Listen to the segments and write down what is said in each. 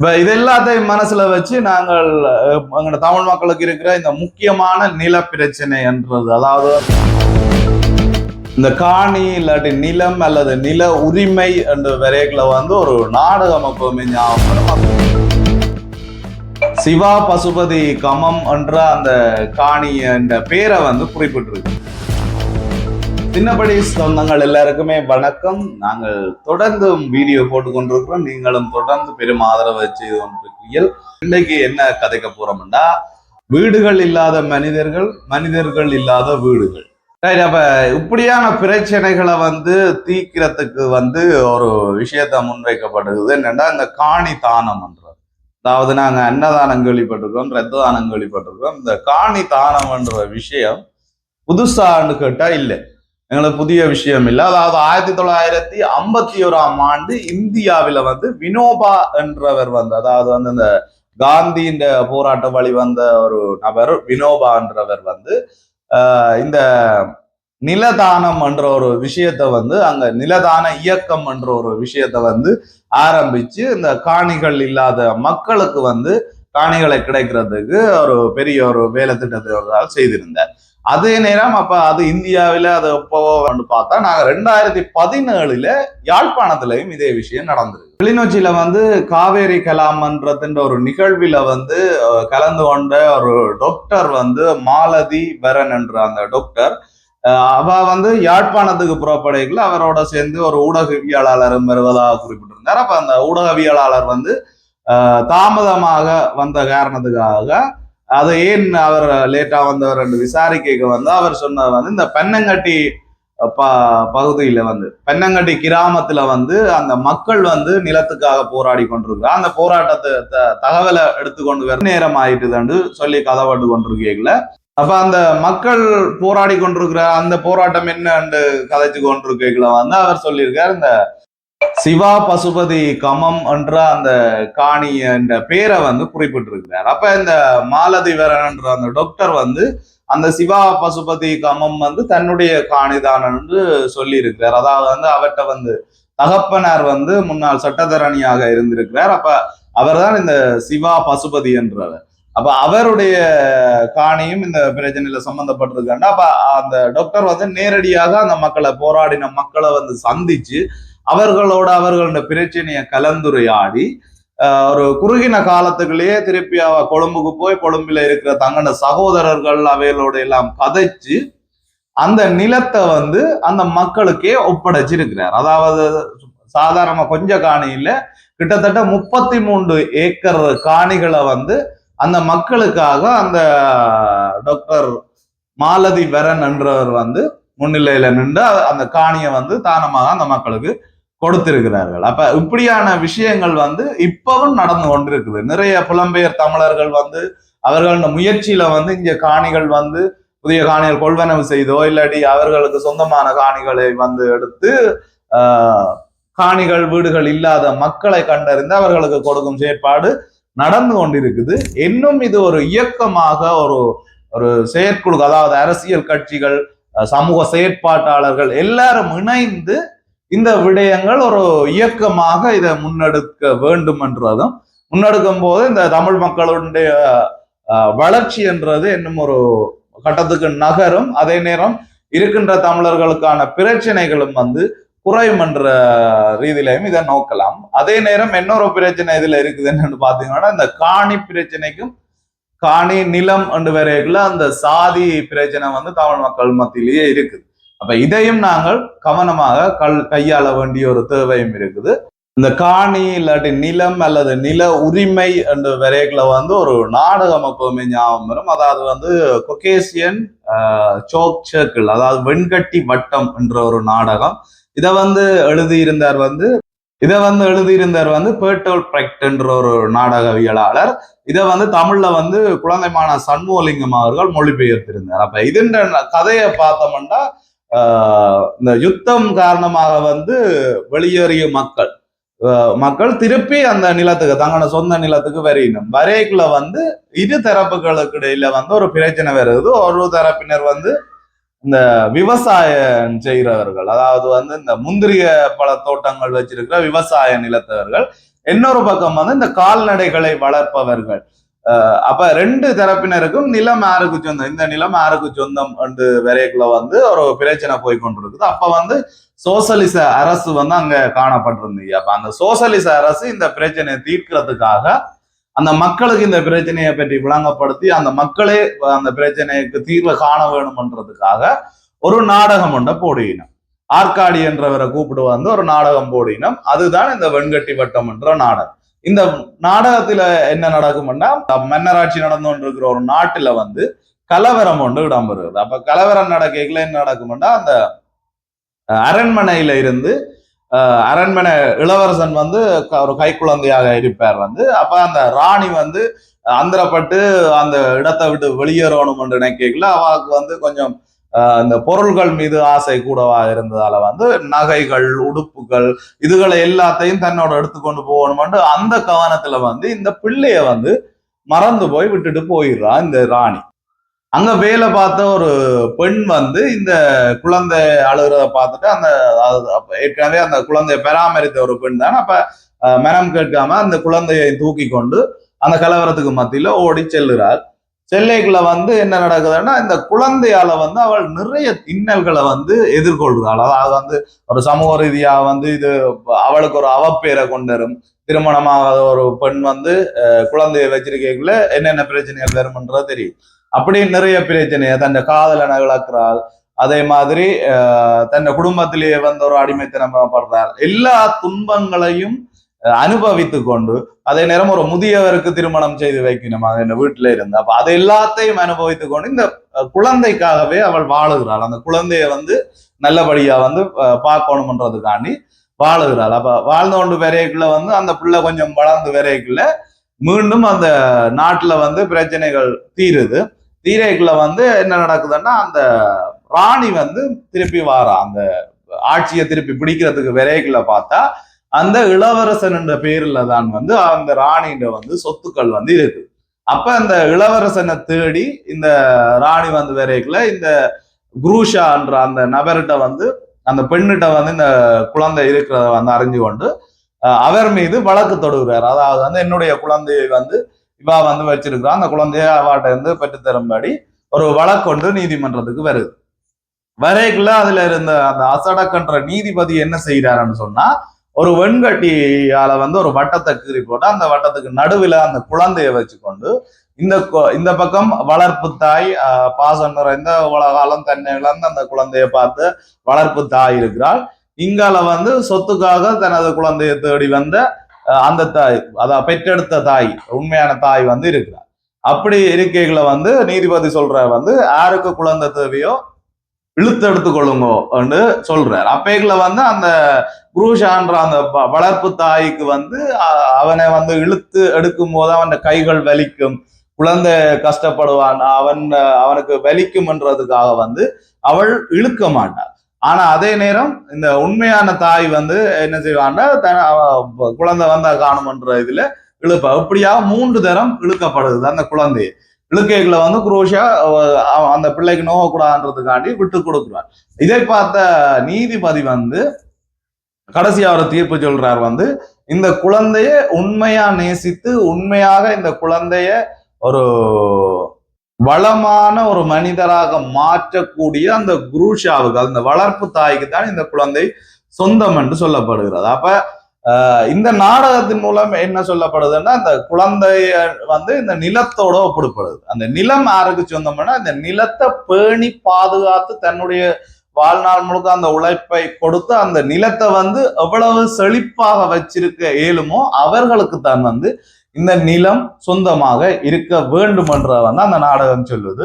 இப்போ இது எல்லாத்தையும் மனசுல வச்சு நாங்கள் எங்களோட தமிழ் மக்களுக்கு இருக்கிற இந்த முக்கியமான நில பிரச்சனை என்றது. அதாவது இந்த காணி இல்லாட்டி நிலம் அல்லது நில உரிமை என்ற வரைகளை வந்து ஒரு நாடகம் எப்பவுமே ஞாபகம் சிவா பசுபதி கமம் என்ற அந்த காணி என்ற பேரை வந்து குறிப்பிட்டிருக்கு. சின்னபடி சொந்தங்கள் எல்லாருக்குமே வணக்கம். நாங்கள் தொடர்ந்து வீடியோ போட்டு கொண்டிருக்கிறோம் நீங்களும் தொடர்ந்து பெரும் ஆதரவு செய்து கொண்டிருக்கீர்கள் இன்னைக்கு என்ன கதைக்க போறோம்னா வீடுகள் இல்லாத மனிதர்கள் மனிதர்கள் இல்லாத வீடுகள். Right, அப்ப இப்படியான பிரச்சனைகளை வந்து தீக்கிறதுக்கு வந்து ஒரு விஷயத்த முன்வைக்கப்படுகிறது. என்னன்னா இந்த காணி தானம்ன்றது அதாவது நாங்க அன்னதானம் கேள்விப்பட்டிருக்கோம் ரத்த தானம் கேள்விப்பட்டிருக்கோம் இந்த காணி தானம் என்ற விஷயம் புதுசான்னு கேட்டா இல்லை. எங்களுக்கு புதிய விஷயம் இல்லை. அதாவது ஆயிரத்தி தொள்ளாயிரத்தி ஐம்பத்தி ஓராம் ஆண்டு இந்தியாவில வந்து வினோபா என்றவர் வந்து அதாவது வந்து இந்த காந்தியின் போராட்ட வழி வந்த ஒரு நபர் வினோபா என்றவர் வந்து ஆஹ் இந்த நிலதானம் என்ற ஒரு விஷயத்த வந்து அங்க நிலதான இயக்கம் என்ற ஒரு விஷயத்த வந்து ஆரம்பிச்சு இந்த காணிகள் இல்லாத மக்களுக்கு வந்து காணிகளை கிடைக்கிறதுக்கு ஒரு பெரிய ஒரு வேலை திட்டத்தை செய்திருந்தார். அதே நேரம் அப்ப அது இந்தியாவில அது எப்போவோ வந்து பார்த்தா நாங்க ரெண்டாயிரத்தி பதினேழுல யாழ்ப்பாணத்திலையும் இதே விஷயம் நடந்திருக்கு. கிளிநொச்சியில வந்து காவேரி கலாமன்றத்தின் ஒரு நிகழ்வில வந்து கலந்து கொண்ட ஒரு டாக்டர் வந்து மாலதி வரன் என்ற அந்த டாக்டர் அவ வந்து யாழ்ப்பாணத்துக்கு புறப்படைகள் அவரோட சேர்ந்து ஒரு ஊடகவியலாளரும் வருவதாக குறிப்பிட்டிருந்தார். அப்ப அந்த ஊடகவியலாளர் வந்து தாமதமாக வந்த காரணத்துக்காக அதை ஏன் அவர் லேட்டா வந்தவர் என்று விசாரிக்க வந்து அவர் சொன்னது வந்து இந்த பெண்ணங்கட்டி ப பகுதியில வந்து பெண்ணங்கட்டி கிராமத்துல வந்து அந்த மக்கள் வந்து நிலத்துக்காக போராடி கொண்டிருக்கிறார் அந்த போராட்டத்தை த- தகவலை எடுத்துக்கொண்டு வர நேரம் ஆயிட்டுதாண்டு சொல்லி கதவட்டு கொண்டிருக்கீங்கள. அப்ப அந்த மக்கள் போராடி கொண்டிருக்கிற அந்த போராட்டம் என்னன்னு கதைச்சு கொண்டிருக்கீங்கள வந்து அவர் சொல்லியிருக்கார் இந்த சிவா பசுபதி கமம் என்ற அந்த காணி என்ற பேரை வந்து குறிப்பிட்டிருக்கிறார். அப்ப இந்த மாலதிவரன் என்ற அந்த டாக்டர் வந்து அந்த சிவா பசுபதி கமம் வந்து தன்னுடைய காணிதான் என்று சொல்லியிருக்கிறார். அதாவது வந்து அவர்கிட்ட வந்து தகப்பனார் வந்து முன்னாள் சட்டத்தரணியாக இருந்திருக்கிறார். அப்ப அவர்தான் இந்த சிவா பசுபதி என்றவர். அப்ப அவருடைய காணியும் இந்த பிரச்சனையில சம்பந்தப்பட்டிருக்காண்டா அப்ப அந்த டாக்டர் வந்து நேரடியாக அந்த மக்களை போராடின மக்களை வந்து சந்திச்சு அவர்களோட அவர்களோட பிரச்சனையை கலந்துரையாடி ஒரு குறுகின காலத்துக்குள்ளேயே திருப்பி அவ கொழும்புக்கு போய் கொழும்புல இருக்கிற தங்கன சகோதரர்கள் அவைகளோட எல்லாம் கதைச்சு அந்த நிலத்தை வந்து அந்த மக்களுக்கே ஒப்படைச்சிருக்கிறார். அதாவது சாதாரண கொஞ்ச காணியில கிட்டத்தட்ட முப்பத்தி மூன்று ஏக்கர் காணிகளை வந்து அந்த மக்களுக்காக அந்த டாக்டர் மாலதி வரன் என்றவர் வந்து முன்னிலையில நின்று அந்த காணியை வந்து தானமாக அந்த மக்களுக்கு கொடுத்திருக்கிறார்கள். அப்ப இப்படியான விஷயங்கள் வந்து இப்பவும் நடந்து கொண்டிருக்குது. நிறைய புலம்பெயர் தமிழர்கள் வந்து அவர்களோட முயற்சியில வந்து இங்க காணிகள் வந்து புதிய காணிகள் கொள்வனவு செய்தோ இல்லாட்டி அவர்களுக்கு சொந்தமான காணிகளை வந்து எடுத்து காணிகள் வீடுகள் இல்லாத மக்களை கண்டறிந்து அவர்களுக்கு கொடுக்கும் செயற்பாடு நடந்து கொண்டிருக்குது. இன்னும் இது ஒரு இயக்கமாக ஒரு ஒரு செயற்குழு அதாவது அரசியல் கட்சிகள் சமூக செயற்பாட்டாளர்கள் எல்லாரும் இணைந்து இந்த விடயங்கள் ஒரு இயக்கமாக இதை முன்னெடுக்க வேண்டும் என்றதும் முன்னெடுக்கும் போது இந்த தமிழ் மக்களுடைய வளர்ச்சி என்றது இன்னும் ஒரு கட்டத்துக்கு நகரும். அதே நேரம் இருக்கின்ற தமிழர்களுக்கான பிரச்சனைகளும் வந்து குறையும் என்ற ரீதியிலையும் இதை நோக்கலாம். அதே நேரம் இன்னொரு பிரச்சனை இதுல இருக்குது என்னன்னு பாத்தீங்கன்னா இந்த காணி பிரச்சனைக்கும் காணி நிலம் என்று வரைக்குள்ள அந்த சாதி பிரச்சனை வந்து தமிழ் மக்கள் மத்தியிலேயே இருக்குது. அப்ப இதையும் நாங்கள் கவனமாக கல் கையாள வேண்டிய ஒரு தேவையும் இருக்குது. இந்த காணி இல்லாட்டி நிலம் அல்லது நில உரிமை என்ற வரைகளை வந்து ஒரு நாடகம் எப்பவுமே ஞாபகம் வரும். அதாவது வந்து கொகேசியன் சோக் சர்க்கிள் அதாவது வெண்கட்டி வட்டம் என்ற ஒரு நாடகம். இதை வந்து எழுதியிருந்தார் வந்து இதை வந்து எழுதியிருந்தார் வந்து பேர்டோல் பிரெக்ட் என்ற ஒரு நாடகவியலாளர். இதை வந்து தமிழ்ல வந்து குழந்தைமான சண்முகலிங்கம் அவர்கள் மொழிபெயர்த்திருந்தார். அப்ப இதுன்ற கதையை பார்த்தோம்னா இந்த யுத்தம் காரணமாக வந்து வெளியேறிய மக்கள். மக்கள் திருப்பி அந்த நிலத்துக்கு தங்களோட சொந்த நிலத்துக்கு வரையணும் வரைக்குள்ள வந்து இரு தரப்புகளுக்கு இடையில வந்து ஒரு பிரச்சனை வருது. ஒரு தரப்பினர் வந்து இந்த விவசாயம் செய்கிறவர்கள் அதாவது வந்து இந்த முந்திரிய பல தோட்டங்கள் வச்சிருக்கிற விவசாய நிலத்தவர்கள் இன்னொரு பக்கம் வந்து இந்த கால்நடைகளை வளர்ப்பவர்கள். அப்ப ரெண்டு தரப்பினருக்கும் நிலம் யாருக்கு சொந்தம். இந்த நிலம் யாருக்கு சொந்தம் என்று வரைக்குள்ள வந்து ஒரு பிரச்சனை போய் கொண்டிருக்குது. அப்ப வந்து சோசலிச அரசு வந்து அங்க காணப்பட்டிருந்தீங்க அப்ப அந்த சோசலிச அரசு இந்த பிரச்சனையை தீர்க்கிறதுக்காக அந்த மக்களுக்கு இந்த பிரச்சனையை பற்றி விளங்கப்படுத்தி அந்த மக்களே அந்த பிரச்சனைக்கு தீர்வை காண வேணும்ன்றதுக்காக ஒரு நாடகம் ஒன்றை போடினோம். ஆற்காடி என்றவரை கூப்பிட்டு வந்து ஒரு நாடகம் போடினோம். அதுதான் இந்த வெண்கட்டி வட்டம் என்ற நாடகம். இந்த நாடகத்துல என்ன நடக்கும்னா மன்னராட்சி நடந்து கொண்டிருக்கிற ஒரு நாட்டுல வந்து கலவரம் ஒன்று இடம்பெறுகிறது. அப்ப கலவரம் நடக்கல என்ன நடக்கும்னா அந்த அரண்மனையில இருந்து அஹ், அரண்மனை இளவரசன் வந்து க- ஒரு கைக்குழந்தையாக இருப்பார் வந்து. அப்ப அந்த ராணி வந்து அந்தரப்பட்டு அந்த இடத்தை விட்டு வெளியேறணும் என்று நினைக்கல அவளுக்கு வந்து கொஞ்சம் இந்த பொருள்கள் மீது ஆசை கூடவா இருந்ததால வந்து நகைகள் உடுப்புகள் இதுகளை எல்லாத்தையும் தன்னோட எடுத்துக்கொண்டு போகணும்னு அந்த கவனத்துல வந்து இந்த பிள்ளைய வந்து மறந்து போய் விட்டுட்டு போயிடுறா இந்த ராணி. அங்க வேலை பார்த்த ஒரு பெண் வந்து இந்த குழந்தை அழுகிறத பார்த்துட்டு அந்த ஏற்கனவே அந்த குழந்தையை பராமரித்த ஒரு பெண் தானே. அப்ப அஹ், மனம் கேட்காம அந்த குழந்தையை தூக்கி கொண்டு அந்த கலவரத்துக்கு மத்தியில ஓடி செல்லுறார். செல்லைக்குள்ள வந்து என்ன நடக்குதுன்னா இந்த குழந்தையால வந்து அவள் நிறைய இன்னல்களை வந்து எதிர்கொள்கிறாள் அதாவது வந்து ஒரு சமூக ரீதியா வந்து இது அவளுக்கு ஒரு அவப்பேரை கொண்டு வரும். திருமணமாகாத ஒரு பெண் வந்து குழந்தைய குழந்தையை வச்சிருக்கக்குள்ள என்னென்ன பிரச்சனைகள் வரும்ன்றது தெரியும். அப்படி நிறைய பிரச்சனையை தன் காதலனை இழக்கிறாள் அதே மாதிரி அஹ், தன் குடும்பத்திலேயே வந்து ஒரு அடிமைத்தனப்படுறார் எல்லா துன்பங்களையும் அனுபவித்து கொண்டு அதே நேரம் ஒரு முதியவருக்கு திருமணம் செய்து வைக்கணும். அது என்ன இருந்து. அப்ப அது எல்லாத்தையும் அனுபவித்து கொண்டு இந்த குழந்தைக்காகவே அவள் வாழுகிறாள். அந்த குழந்தைய வந்து நல்லபடியா வந்து பார்க்கணும்ன்றதுக்காண்டி வாழுகிறாள். அப்ப வாழ்ந்து கொண்டு வரைக்குள்ள வந்து அந்த பிள்ளை கொஞ்சம் வளர்ந்து வரைக்குள்ள மீண்டும் அந்த நாட்டுல வந்து பிரச்சனைகள் தீருது. தீரைக்குள்ள வந்து என்ன நடக்குதுன்னா அந்த ராணி வந்து திருப்பி வாரா. அந்த ஆட்சியை திருப்பி பிடிக்கிறதுக்கு விரைக்குள்ள பார்த்தா அந்த இளவரசன் என்ற பேர்ல தான் வந்து அந்த ராணின்ற வந்து சொத்துக்கள் வந்து இருக்கு அப்ப அந்த இளவரசனை தேடி இந்த ராணி வந்து விரைக்குள்ள இந்த குரூஷான்ற அந்த நபர்கிட்ட வந்து அந்த பெண்ணிட்ட வந்து இந்த குழந்தை இருக்கிறத வந்து அறிஞ்சு கொண்டு அவர் மீது வழக்கு தொடுகிறார். அதாவது வந்து என்னுடைய குழந்தையை வந்து இவா வந்து வச்சிருக்கிறான் அந்த குழந்தைய அவாட்ட இருந்து பெற்றுத்தரும்படி ஒரு வழக்கொண்டு நீதிமன்றத்துக்கு வருது. வரைக்குள்ள அதுல இருந்த அந்த அசடக்கன்ற நீதிபதி என்ன செய்யறாருன்னு சொன்னா ஒரு வெண்கட்டியால வந்து ஒரு வட்டத்தை கீறி போட்டு அந்த வட்டத்துக்கு நடுவில் அந்த குழந்தைய வச்சுக்கொண்டு இந்த கொ- இந்த பக்கம் வளர்ப்பு தாய் பாசம் நிறைந்த உலகாலம் தன்னை இழந்த அந்த குழந்தைய பார்த்து வளர்ப்பு தாய் இருக்கிறாள். இங்கால வந்து சொத்துக்காக தனது குழந்தையை தேடி வந்த அந்த தாய் அதான் பெற்றெடுத்த தாய் உண்மையான தாய் வந்து இருக்கிறார் அப்படி இருக்கைகளை வந்து நீதிபதி சொல்ற வந்து யாருக்கு குழந்தை தேவையோ இழுத்து எடுத்துக்கொள்ளுங்கோ என்று சொல்றார். அப்பைகளை வந்து அந்த குருஷான்ற அந்த வளர்ப்பு தாய்க்கு வந்து அவனை வந்து இழுத்து எடுக்கும் போது அவன் கைகள் வலிக்கும். குழந்தை கஷ்டப்படுவான் அவன் அவனுக்கு வலிக்கும்ன்றதுக்காக வந்து அவள் இழுக்க மாட்டாள். ஆனா அதே நேரம் இந்த உண்மையான தாய் வந்து என்ன செய்வான்னா குழந்தை வந்தா காணுமன்ற இதுல இழுப்பா. இப்படியா மூன்று தரம் இழுக்கப்படுது அந்த குழந்தையை. இழுக்கைகளை வந்து குரோஷியா அந்த பிள்ளைக்கு நோகக்கூடாதுன்றதுக்காண்டி விட்டு கொடுக்குறார். இதை பார்த்த நீதிபதி வந்து கடைசியா அவர் தீர்ப்பு சொல்றார் வந்து இந்த குழந்தைய உண்மையா நேசித்து உண்மையாக இந்த குழந்தைய ஒரு வளமான ஒரு மனிதராக மாற்றக்கூடிய அந்த குரூஷாவுக்கு அந்த வளர்ப்பு தாய்க்கு தான் இந்த குழந்தை சொந்தம் என்று சொல்லப்படுகிறது. அப்ப இந்த நாடகத்தின் மூலம் என்ன சொல்லப்படுதுன்னா இந்த குழந்தைய வந்து இந்த நிலத்தோட ஒப்பிடப்படுது. அந்த நிலம் யாருக்கு சொந்தம்னா இந்த நிலத்தை பேணி பாதுகாத்து தன்னுடைய வாழ்நாள் முழுக்க அந்த உழைப்பை கொடுத்து அந்த நிலத்தை வந்து எவ்வளவு செழிப்பாக வச்சிருக்க இயலுமோ அவர்களுக்கு தான் வந்து இந்த நிலம் சொந்தமாக இருக்க வேண்டும் அந்த நாடகம் சொல்லுது.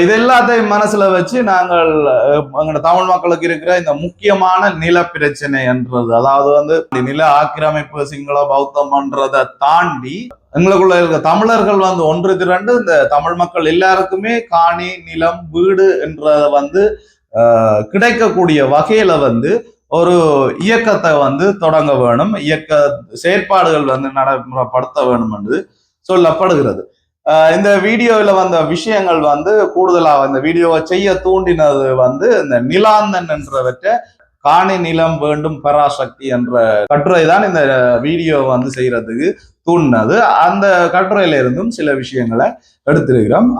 இது எல்லாத்தையும் மனசுல வச்சு நாங்கள் அஹ், எங்களோட தமிழ் மக்களுக்கு இருக்கிற இந்த முக்கியமான நில பிரச்சனை என்றது அதாவது வந்து நில ஆக்கிரமிப்பு சிங்கள பௌத்தம்ன்றதை தாண்டி எங்களுக்குள்ள இருக்க தமிழர்கள் வந்து ஒன்று திரண்டு இந்த தமிழ் மக்கள் எல்லாருக்குமே காணி நிலம் வீடு என்றத வந்து ஆஹ், கிடைக்கக்கூடிய வகையில வந்து ஒரு இயக்கத்தை வந்து தொடங்க வேணும். இயக்க செயற்பாடுகள் வந்து நடைமுறைப்படுத்த வேணும் என்று சொல்லப்படுகிறது. இந்த வீடியோவில் வந்த விஷயங்கள் வந்து கூடுதலாக இந்த வீடியோவை செய்ய தூண்டினது வந்து இந்த நிலாந்தன் என்றவற்றை காணி நிலம் வேண்டும் பராசக்தி என்ற கட்டுரை தான் இந்த வீடியோ வந்து செய்யறதுக்கு தூண்டினது. அந்த கட்டுரையில இருந்தும் சில விஷயங்களை எடுத்திருக்கிறோம்.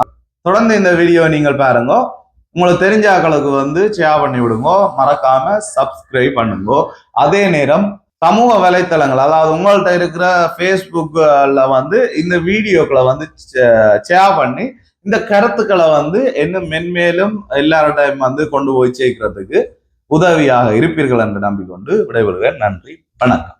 தொடர்ந்து இந்த வீடியோ நீங்கள் பாருங்க. உங்களுக்கு தெரிஞ்ச ஆக்களுக்கு வந்து ஷேர் பண்ணி விடுங்க. மறக்காம சப்ஸ்கிரைப் பண்ணுங்க. அதே நேரம் சமூக வலைத்தளங்கள் அதாவது உங்கள்கிட்ட இருக்கிற ஃபேஸ்புக்கில் வந்து இந்த வீடியோக்களை வந்து ஷேர் பண்ணி இந்த கருத்துக்களை வந்து இன்னும் மென்மேலும் எல்லாரிடம் வந்து கொண்டு போய் சேர்க்கிறதுக்கு உதவியாக இருப்பீர்கள் என்று நம்பிக்கொண்டு விடைபெறுகிறேன். நன்றி. வணக்கம்.